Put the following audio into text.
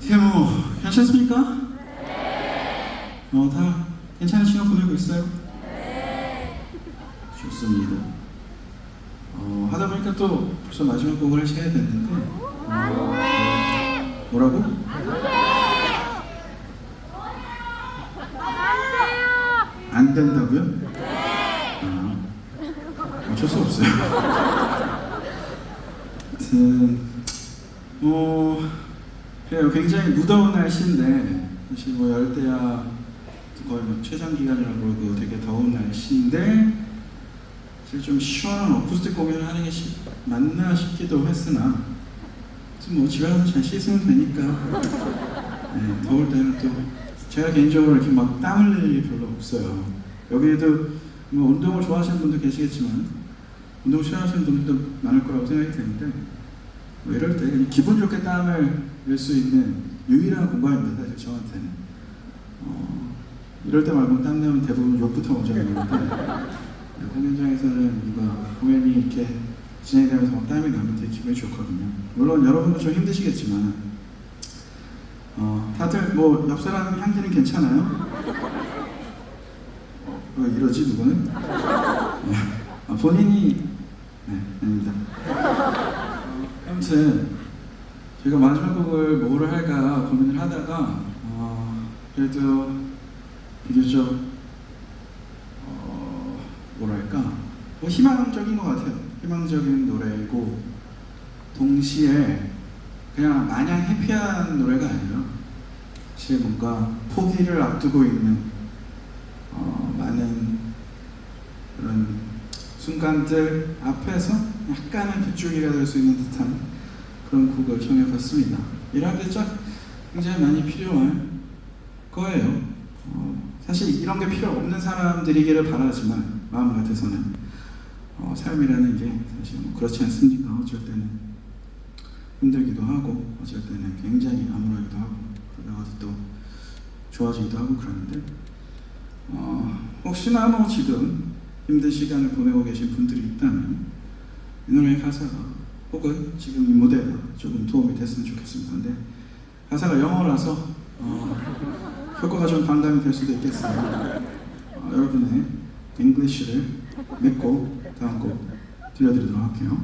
세모 괜찮습니까? 어, 다 괜찮은 시간 보내고 있어요? 좋습니다. 어, 하다 보니까 또 벌써 마지막 곡을 하셔야 되는데 어, 뭐라고? 안 된다고요? 아, 어쩔 수 없어요. 하여튼 뭐 그래요. 굉장히 무더운 날씨인데 사실 뭐 열대야 거의 뭐 최장 기간이라고 그러고 되게 더운 날씨인데 사실 좀 시원한 어쿠스틱 공연을 하는 게 시- 맞나 싶기도 했으나 뭐 집에 가서 잘 씻으면 되니까 네, 더울 때는 또 제가 개인적으로 이렇게 막 땀 흘릴 일이 별로 없어요. 여기에도 뭐 운동을 좋아하시는 분도 계시겠지만 운동 싫어하시는 분들도 많을 거라고 생각이 드는데 뭐 이럴 때 그냥 기분 좋게 땀을 낼 수 있는 유일한 공간입니다. 사실 저한테는 어, 이럴 때 말고 땀 나면 대부분 욕부터 먼저 나오는데 공연장에서는 뭔가 공연이 이렇게 진행되면서 막 땀이 나면 되게 기분이 좋거든요. 물론 여러분도 좀 힘드시겠지만 어, 다들 뭐 옆 사람 향기는 괜찮아요? 어, 왜 이러지 누구는? 네. 아, 본인이 네 아닙니다. 어, 아무튼 제가 마지막 곡을 뭐를 할까 고민을 하다가 어, 그래도 비교적 어, 뭐랄까 뭐 희망적인 것 같아요. 희망적인 노래이고 동시에 그냥 마냥 해피한 노래가 아니라 사실 뭔가 포기를 앞두고 있는 어, 많은 그런 순간들 앞에서 약간은 빗줄기가 될 수 있는 듯한 그런 곡을 정해봤습니다. 게 chắc 굉장히 많이 필요한 거예요. 어, 사실 이런 게 필요 없는 사람들이기를 바라지만 마음 같아서는 어, 삶이라는 게 사실 뭐 그렇지 않습니까? 어쩔 때는 힘들기도 하고 어쩔 때는 굉장히 암울하기도 하고 그러다가 또 좋아지기도 하고 그러는데 어, 혹시나 뭐 지금 힘든 시간을 보내고 계신 분들이 있다면 이 노래의 가사가 혹은 지금 이 무대가 조금 도움이 됐으면 좋겠습니다. 근데 가사가 영어라서 어, 효과가 좀 반감이 될 수도 있겠어요. 어, 여러분의 잉글리시를 믿고 다음 곡 들려드리도록 할게요.